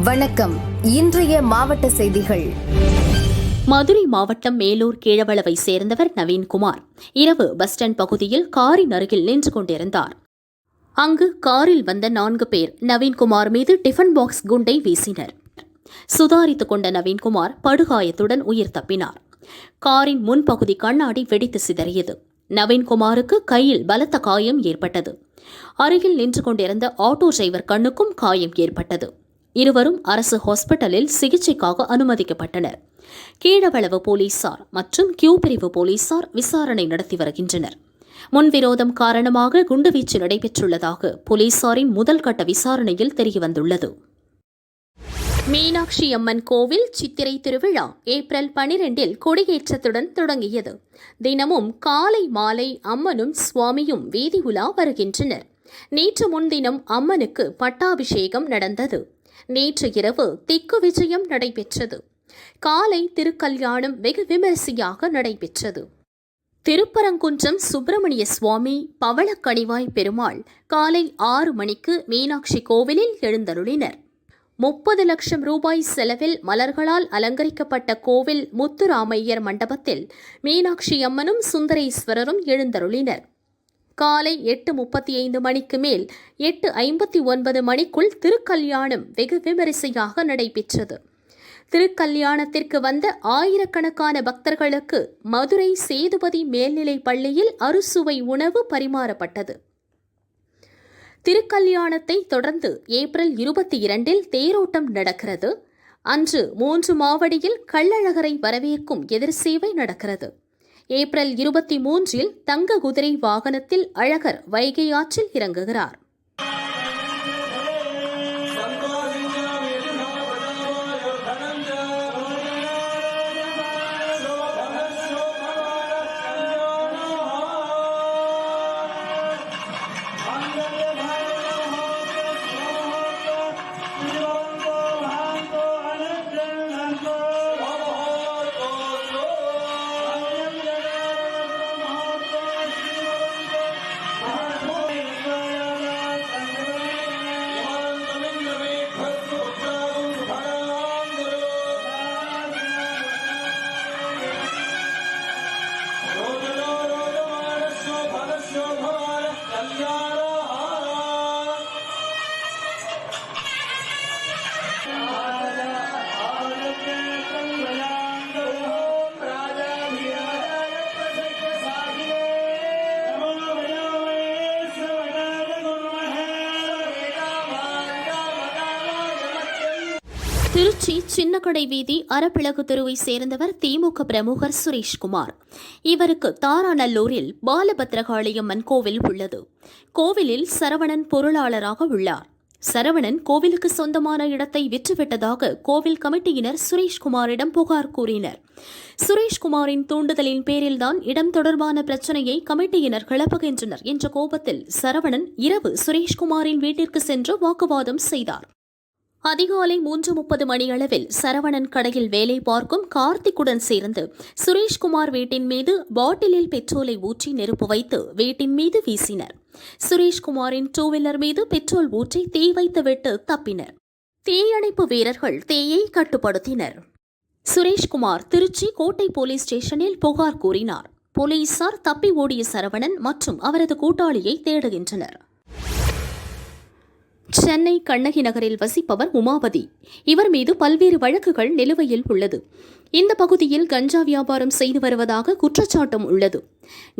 வணக்கம். இன்றைய மாவட்ட செய்திகள். மதுரை மாவட்டம் மேலூர் கீழவளவை சேர்ந்தவர் நவீன்குமார். இரவு பஸ் ஸ்டாண்ட் பகுதியில் காரின் அருகில் நின்று கொண்டிருந்தார். அங்கு காரில் வந்த நான்கு பேர் நவீன்குமார் மீது டிஃபன் பாக்ஸ் குண்டை வீசினர். சுதாரித்துக் கொண்ட நவீன்குமார் படுகாயத்துடன் உயிர் தப்பினார். காரின் முன்பகுதி கண்ணாடி வெடித்து சிதறியது. நவீன்குமாருக்கு கையில் பலத்த காயம் ஏற்பட்டது. அருகில் நின்று கொண்டிருந்த ஆட்டோ டிரைவர் கண்ணுக்கும் காயம் ஏற்பட்டது. இருவரும் அரசு ஹாஸ்பிட்டலில் சிகிச்சைக்காக அனுமதிக்கப்பட்டனர். கீழவளவு போலீசார் மற்றும் கியூ பிரிவு போலீசார் விசாரணை நடத்தி வருகின்றனர். முன்விரோதம் காரணமாக குண்டுவீச்சு நடைபெற்றுள்ளதாக போலீசாரின் முதல் கட்ட விசாரணையில் தெரியவந்துள்ளது. மீனாட்சி அம்மன் கோவில் சித்திரை திருவிழா ஏப்ரல் பனிரெண்டில் கொடியேற்றத்துடன் தொடங்கியது. தினமும் காலை மாலை அம்மனும் சுவாமியும் வீதி உலா வருகின்றனர். நேற்று முன்தினம் அம்மனுக்கு பட்டாபிஷேகம் நடந்தது. நேற்று இரவு திக்கு விஜயம் நடைபெற்றது. காலை திருக்கல்யாணம் வெகு விமரிசையாக நடைபெற்றது. திருப்பரங்குன்றம் சுப்பிரமணிய சுவாமி பவளக்கணிவாய் பெருமாள் காலை ஆறு மணிக்கு மீனாட்சி கோவிலில் எழுந்தருளினர். முப்பது லட்சம் ரூபாய் செலவில் மலர்களால் அலங்கரிக்கப்பட்ட கோவில் முத்துராமையர் மண்டபத்தில் மீனாட்சி அம்மனும் சுந்தரேஸ்வரரும் எழுந்தருளினர். காலை எட்டு முப்பத்தி ஐந்து மணிக்கு மேல் எட்டு ஐம்பத்தி ஒன்பது மணிக்குள் திருக்கல்யாணம் வெகு விமரிசையாக நடைபெற்றது. திருக்கல்யாணத்திற்கு வந்த ஆயிரக்கணக்கான பக்தர்களுக்கு மதுரை சேதுபதி மேல்நிலை பள்ளியில் அறுசுவை உணவு பரிமாறப்பட்டது. திருக்கல்யாணத்தை தொடர்ந்து ஏப்ரல் இருபத்தி இரண்டில் தேரோட்டம் நடக்கிறது. அன்று மூன்று மாவடியில் கள்ளழகரை வரவேற்கும் எதிர் சேவை நடக்கிறது. ஏப்ரல் இருபத்தி மூன்றில் தங்க குதிரை வாகனத்தில் அழகர் வைகை ஆற்றில் இறங்குகிறார். திருச்சி சின்னக்கடை வீதி அரப்பிளகு தெருவை சேர்ந்தவர் திமுக பிரமுகர் சுரேஷ்குமார். இவருக்கு தாராநல்லூரில் பாலபத்ரகாளியம்மன் கோவில் உள்ளது. கோவிலில் சரவணன் பொருளாளராக உள்ளார். சரவணன் கோவிலுக்கு சொந்தமான இடத்தை விற்றுவிட்டதாக கோவில் கமிட்டியினர் சுரேஷ்குமாரிடம் புகார் கூறினர். சுரேஷ்குமாரின் தூண்டுதலின் பேரில்தான் இடம் தொடர்பான பிரச்சனையை கமிட்டியினர் கிளப்புகின்றனர் என்ற கோபத்தில் சரவணன் இரவு சுரேஷ்குமாரின் வீட்டிற்கு சென்று வாக்குவாதம் செய்தார். அதிகாலை மூன்று முப்பது மணியளவில் சரவணன் கடையில் வேலை பார்க்கும் கார்த்திக்குடன் சேர்ந்து சுரேஷ்குமார் வீட்டின் மீது பாட்டிலில் பெட்ரோலை ஊற்றி நெருப்பு வைத்து வீட்டின் மீது வீசினர். சுரேஷ்குமாரின் டூ வீலர் மீது பெட்ரோல் ஊற்றி தீ வைத்துவிட்டு தப்பினர். தீயணைப்பு வீரர்கள் தீயை கட்டுப்படுத்தினர். சுரேஷ்குமார் திருச்சி கோட்டை போலீஸ் ஸ்டேஷனில் புகார் கூறினார். போலீசார் தப்பி ஓடிய சரவணன் மற்றும் அவரது கூட்டாளியை தேடுகின்றனர். சென்னை கண்ணகி நகரில் வசிப்பவர் உமாபதி. இவர் மீது பல்வேறு வழக்குகள் நிலுவையில் உள்ளது. இந்த பகுதியில் கஞ்சா வியாபாரம் செய்து வருவதாக குற்றச்சாட்டும் உள்ளது.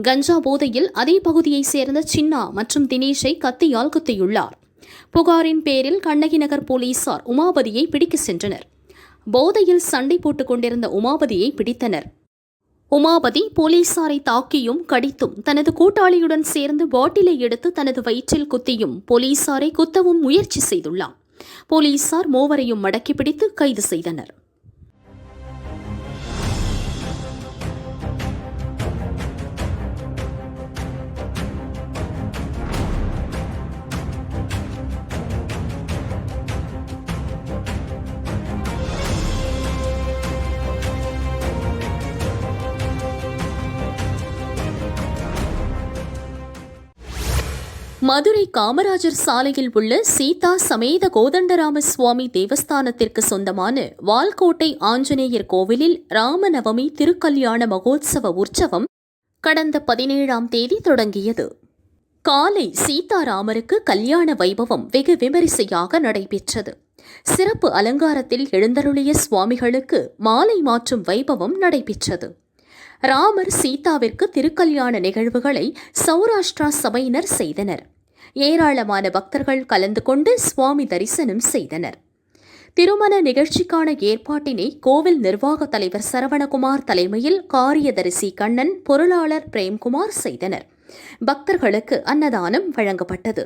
கஞ்சா போதையில் அதே பகுதியைச் சேர்ந்த சின்னா மற்றும் தினேஷை கத்தியால் குத்தியுள்ளார். புகாரின் பேரில் கண்ணகி நகர் போலீசார் உமாபதியை பிடிக்க சென்றனர். போதையில் சண்டை போட்டுக் கொண்டிருந்த உமாபதியை பிடித்தனர். உமாபதி போலீசாரை தாக்கியும் கடித்தும் தனது கூட்டாளியுடன் சேர்ந்து பாட்டிலை எடுத்து தனது வயிற்றில் குத்தியும் போலீசாரை குத்தவும் முயற்சி செய்துள்ளார். போலீசார் மூவரையும் மடக்கி பிடித்து கைது செய்தனர். மதுரை காமராஜர் சாலையில் உள்ள சீதா சமேத கோதண்டராம சுவாமி தேவஸ்தானத்திற்கு சொந்தமான வால்கோட்டை ஆஞ்சநேயர் கோவிலில் ராமநவமி திருக்கல்யாண மகோத்சவ உற்சவம் கடந்த பதினேழாம் தேதி தொடங்கியது. காலை சீதாராமருக்கு கல்யாண வைபவம் வெகு விமரிசையாக நடைபெற்றது. சிறப்பு அலங்காரத்தில் எழுந்தருளிய சுவாமிகளுக்கு மாலை மாற்றும் வைபவம் நடைபெற்றது. ராமர் சீதாவிற்கு திருக்கல்யாண நிகழ்வுகளை சௌராஷ்டிரா சபையினர் செய்தனர். ஏராளமான பக்தர்கள் கலந்து கொண்டு சுவாமி தரிசனம் செய்தனர். திருமண நிகழ்ச்சிக்கான ஏற்பாட்டினை கோவில் நிர்வாக தலைவர் சரவணகுமார் தலைமையில் காரியதரிசி கண்ணன் பொருளாளர் பிரேம்குமார் செய்தனர். பக்தர்களுக்கு அன்னதானம் வழங்கப்பட்டது.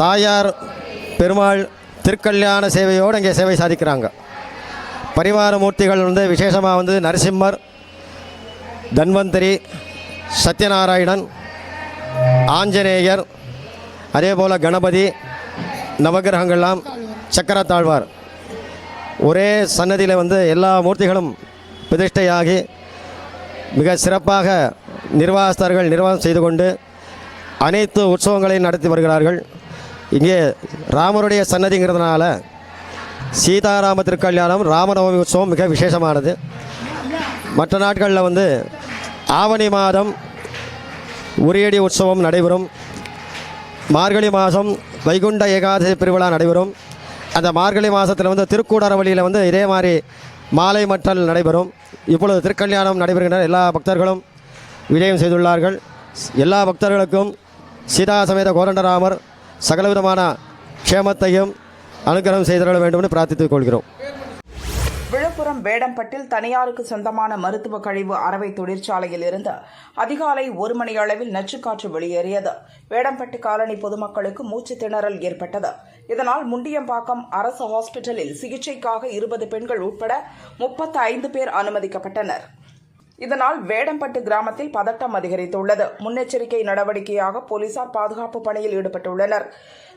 தாயார் பெருமாள் திருக்கல்யாண சேவையோடு இங்கே சேவை சாதிக்கிறாங்க. பரிவார மூர்த்திகள் வந்து விசேஷமாக வந்து நரசிம்மர் தன்வந்தரி சத்யநாராயணன் ஆஞ்சநேயர் அதே போல் கணபதி நவகிரகங்கள்லாம் சக்கரத்தாழ்வார். ஒரே சன்னதியில் வந்து எல்லா மூர்த்திகளும் பிரதிஷ்டையாகி மிக சிறப்பாக நிர்வாகஸ்தர்கள் நிர்வாகம் செய்து கொண்டு அனைத்து உற்சவங்களையும் நடத்தி வருகிறார்கள். இங்கே ராமருடைய சன்னதிங்கிறதுனால சீதாராம திருக்கல்யாணம் ராமநவமி உற்சவம் மிக விசேஷமானது. மற்ற நாட்களில் வந்து ஆவணி மாதம் உரியடி உற்சவம் நடைபெறும். மார்கழி மாதம் வைகுண்ட ஏகாதசி பெருவிழா நடைபெறும். அந்த மார்கழி மாதத்தில் வந்து திருக்கூடார வழியில் வந்து இதே மாதிரி மாலை மற்றல் நடைபெறும். இப்பொழுது திருக்கல்யாணம் நடைபெறுகின்ற எல்லா பக்தர்களும் விஜயம் செய்துள்ளார்கள். எல்லா பக்தர்களுக்கும் சீதா சமேத கோரண்டராமர் சகலவிதமான க்ஷேமத்தையும் அனுகிரகம் செய்திட வேண்டும் என்று பிரார்த்தித்துக் கொள்கிறோம். விழுப்புரம் வேடம்பட்டில் தனியாருக்கு சொந்தமான மருத்துவ கழிவு அறவை தொழிற்சாலையில் இருந்து அதிகாலை ஒரு மணி அளவில் நச்சுக்காற்று வெளியேறியது. வேடம்பட்டு காலனி பொதுமக்களுக்கு மூச்சு திணறல் ஏற்பட்டது. இதனால் முண்டியம்பாக்கம் அரசு ஹாஸ்பிட்டலில் சிகிச்சைக்காக இருபது பெண்கள் உட்பட முப்பத்து ஐந்து பேர் அனுமதிக்கப்பட்டனர். இதனால் வேடம்பட்டு கிராமத்தில் பதட்டம் அதிகரித்துள்ளது. முன்னெச்சரிக்கை நடவடிக்கையாக போலீசார் பாதுகாப்பு பணியில் ஈடுபட்டுள்ளனர்.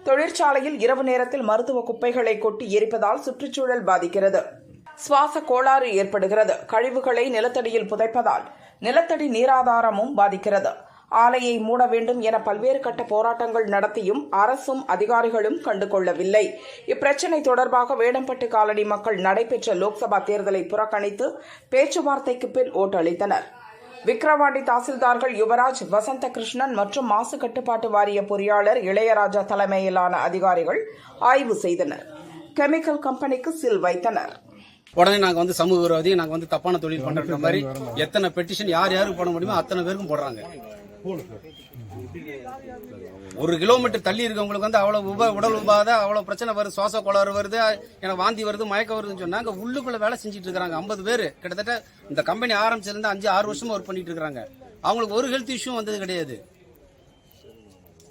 தொழிற்சாலையில் இரவு நேரத்தில் மருத்துவ குப்பைகளை கொட்டி எரிப்பதால் சுற்றுச்சூழல் பாதிக்கிறது. சுவாச கோளாறு ஏற்படுகிறது. கழிவுகளை நிலத்தடியில் புதைப்பதால் நிலத்தடி நீராதாரமும் பாதிக்கிறது. ஆலையை மூட வேண்டும் என பல்வேறு கட்ட போராட்டங்கள் நடத்தியும் அரசும் அதிகாரிகளும் கண்டுகொள்ளவில்லை. இப்பிரச்சினை தொடர்பாக வேடம்பட்டு காலனி மக்கள் நடைபெற்ற லோக்சபா தேர்தலை புறக்கணித்து பேச்சுவார்த்தைக்கு பின் ஓட்டளித்தனர். விக்கிரவாண்டி தாசில்தார்கள் யுவராஜ் வசந்த கிருஷ்ணன் மற்றும் மாசு கட்டுப்பாட்டு வாரிய பொறியாளர் இளையராஜா தலைமையிலான அதிகாரிகள் ஆய்வு செய்தனர். கெமிக்கல் கம்பெனிக்கு சீல் வைத்தனர். உடனே நாங்க வந்து சமூக விரோதி நாங்க வந்து தப்பான தொழில் பண்ற மாதிரி எத்தனை பெட்டிஷன் யார் யாருக்கு போட முடியுமோ அத்தனை பேருக்கும் போடுறாங்க. ஒரு கிலோமீட்டர் தள்ளி இருக்கவங்களுக்கு வந்து அவ்வளவு உப உடல் உபாத அவ்வளவு பிரச்சனை வருது சுவாச கோளாறு வருது எனக்கு வாந்தி வருது மயக்கம் வருதுன்னு சொன்னாங்க உள்ளுக்குள்ள வேலை செஞ்சுட்டு இருக்காங்க ஐம்பது பேர். கிட்டத்தட்ட இந்த கம்பெனி ஆரம்பிச்சிருந்து அஞ்சு ஆறு வருஷமா ஒர்க் பண்ணிட்டு இருக்காங்க அவங்களுக்கு ஒரு ஹெல்த் இஷ்யூ வந்தது கிடையாது.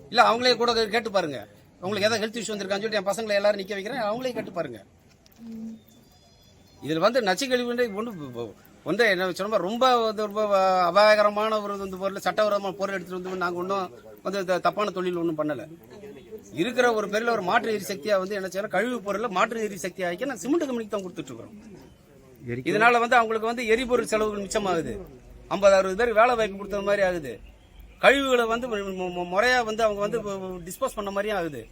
இல்லை அவங்களே கூட கேட்டு பாருங்க. உங்களுக்கு ஏதாவது ஹெல்த் இஷ்யூ வந்திருக்கான்னு சொல்லிட்டு என் பசங்களை எல்லாரும் நிற்க வைக்கிறேன். அவங்களே கேட்டு பாருங்க. இதில் வந்து நச்சுக்கழிவுன்ற ஒன்று வந்து என்ன சொன்ன ரொம்ப ரொம்ப அபாயகரமான ஒரு வந்து பொருள் சட்டவிரோதமான பொருள் எடுத்துட்டு வந்து நாங்கள் ஒன்றும் வந்து தப்பான தொழில் ஒன்றும் பண்ணலை. இருக்கிற ஒரு பேரில் ஒரு மாற்று எரிசக்தியாக வந்து என்ன செய்யறோம் கழிவு பொருளை மாற்று எரிசக்தி ஆக்கி நான் சிமெண்ட் கம்பெனிக்கு தான் கொடுத்துட்டு இருக்கிறோம். இதனால வந்து அவங்களுக்கு வந்து எரிபொருள் செலவுகள் மிச்சமாகுது. ஐம்பது அறுபது பேர் வேலை வாய்ப்பு கொடுத்த மாதிரி ஆகுது. கழிவுகளை வந்து மு- மு- முறையா வந்து அவங்க வந்து டிஸ்போஸ் பண்ண மாதிரியும் ஆகுது.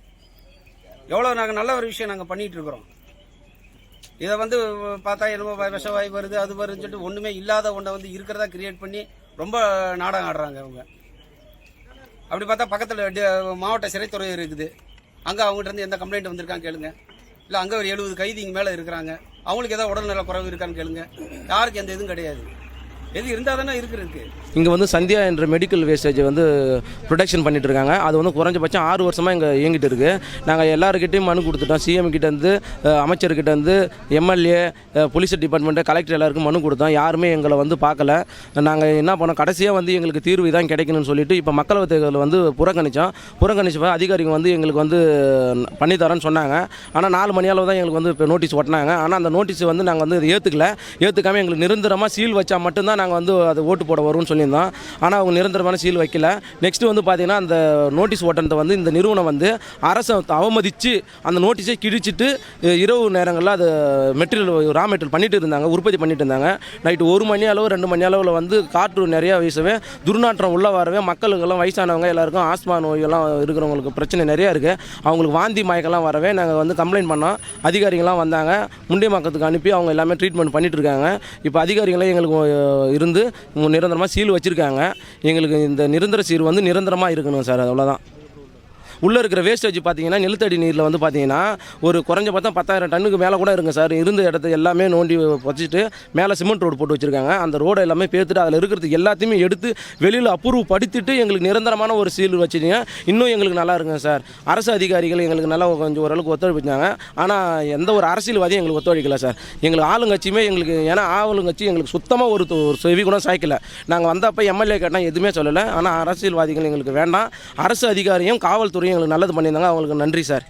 எவ்வளோ நாங்கள் நல்ல ஒரு விஷயம் நாங்கள் பண்ணிட்டு இருக்கிறோம். இதை வந்து பார்த்தா என்னமோ விஷவாய் வருது அது வருதுன்னு சொல்லிட்டு ஒன்றுமே இல்லாத ஒன்றை வந்து இருக்கிறதா கிரியேட் பண்ணி ரொம்ப நாடகம் ஆடுறாங்க அவங்க. அப்படி பார்த்தா பக்கத்தில் மாவட்ட சிறைத்துறை இருக்குது. அங்கே அவங்ககிட்ட இருந்து எந்த கம்ப்ளைண்ட் வந்திருக்கான்னு கேளுங்க. இல்லை அங்கே ஒரு எழுபது கைதி இங்கே மேலே இருக்கிறாங்க. அவங்களுக்கு ஏதாவது உடல்நல குறைவு இருக்கான்னு கேளுங்க. யாருக்கு எந்த இதுவும் கிடையாது. எது இருந்தால் தானே இருக்கிறதுக்கு இங்கே வந்து சந்தியா என்ற மெடிக்கல் வேஸ்டேஜ் வந்து ப்ரொடக்ஷன் பண்ணிட்டு இருக்காங்க. அது வந்து குறைஞ்சபட்சம் ஆறு வருஷமாக இங்கே இயங்கிட்டு இருக்கு. நாங்கள் எல்லாருக்கிட்டையும் மனு கொடுத்துட்டோம். சிஎம் கிட்டேருந்து அமைச்சர்கிட்ட இருந்து எம்எல்ஏ போலீஸ் டிபார்ட்மெண்ட்டு கலெக்டர் எல்லாருக்கும் மனு கொடுத்தோம். யாருமே எங்களை வந்து பார்க்கல. நாங்கள் என்ன பண்ணோம்? கடைசியாக வந்து எங்களுக்கு தீர்வு தான் கிடைக்கணும்னு சொல்லிட்டு இப்போ மக்களவை தேர்தல் வந்து புறக்கணித்தோம் புறக்கணிச்சப்போ அதிகாரிங்க வந்து எங்களுக்கு வந்து பண்ணித்தரேன்னு சொன்னாங்க. ஆனால் நாலு மணி அளவு தான் எங்களுக்கு வந்து இப்போ நோட்டீஸ் ஒட்டினாங்க. ஆனால் அந்த நோட்டீஸ் வந்து நாங்கள் வந்து ஏற்றுக்கல ஏற்றுக்காமல் எங்களுக்கு நிரந்தரமாக சீல் வச்சால் மட்டும்தான் நாங்கள் வந்து அது ஓட்டு போட வரும்னு சொல்லியிருந்தோம். ஆனால் அவங்க நிரந்தரமான சீல் வைக்கல. நெக்ஸ்ட் வந்து பார்த்தீங்கன்னா அந்த நோட்டீஸ் ஓட்டத்தை வந்து இந்த நிறுவனம் வந்து அரசை அவமதித்து அந்த நோட்டீஸை கிழிச்சிட்டு இரவு நேரங்களில் அது மெட்டீரியல் ரா மெட்டீரியல் பண்ணிட்டு இருந்தாங்க உற்பத்தி பண்ணிட்டு இருந்தாங்க. நைட்டு ஒரு மணி அளவு ரெண்டு மணி அளவில் வந்து காற்று நிறையா வீசவே துர்நாற்றம் உள்ளே வரவே மக்களுக்கெல்லாம் வயசானவங்க எல்லாருக்கும் ஆஸ்மா நோயெல்லாம் இருக்கிறவங்களுக்கு பிரச்சனை நிறையா இருக்குது அவங்களுக்கு வாந்தி மயக்கெல்லாம் வரவே நாங்கள் வந்து கம்ப்ளைண்ட் பண்ணோம். அதிகாரிகள்லாம் வந்தாங்க. முண்டியமாக்கத்துக்கு அனுப்பி அவங்க எல்லாமே ட்ரீட்மெண்ட் பண்ணிட்டு இருக்காங்க. இப்போ அதிகாரிகளே எங்களுக்கு இருந்து நிரந்தரமாக சீல் வச்சுருக்காங்க. எங்களுக்கு இந்த நிரந்தர சீல் வந்து நிரந்தரமாக இருக்கணும் சார் அவ்வளோதான் உள்ளே இருக்கிற வேஸ்டேஜ் பார்த்தீங்கன்னா நிலத்தடி நீரில் வந்து பார்த்தீங்கன்னா ஒரு குறைஞ்ச பார்த்தா பத்தாயிரம் டன்னுக்கு மேலே கூட இருக்குது சார். இருந்த இடத்த எல்லாமே நோண்டி வச்சுட்டு மேலே சிமெண்ட் ரோடு போட்டு வச்சுருக்காங்க. அந்த ரோடை எல்லாமே பேர்த்துட்டு அதில் இருக்கிறது எல்லாத்தையுமே எடுத்து வெளியில் அப்ரூவ் படுத்திட்டு எங்களுக்கு நிரந்தரமான ஒரு சீல் வச்சுருங்க. இன்னும் எங்களுக்கு நல்லா இருக்குங்க சார். அரசு அதிகாரிகள் எங்களுக்கு நல்லா கொஞ்சம் ஓரளவுக்கு ஒத்துழைப்பிச்சாங்க. ஆனால் எந்த ஒரு அரசியல்வாதியும் எங்களுக்கு ஒத்துழைக்கல சார். எங்களுக்கு ஆளுங்கட்சியுமே எங்களுக்கு ஏன்னா ஆளுங்கட்சி எங்களுக்கு சுத்தமாக ஒரு ஒரு செவி கூட சாய்க்கல. நாங்கள் வந்தப்போ எம்எல்ஏ கேட்டால் எதுவுமே சொல்லலை. ஆனால் அரசியல்வாதிகள் எங்களுக்கு வேண்டாம். அரசு அதிகாரியும் காவல்துறையும் எங்களுக்கு நல்லது பண்ணியிருந்தாங்க. அவங்களுக்கு நன்றி சார்.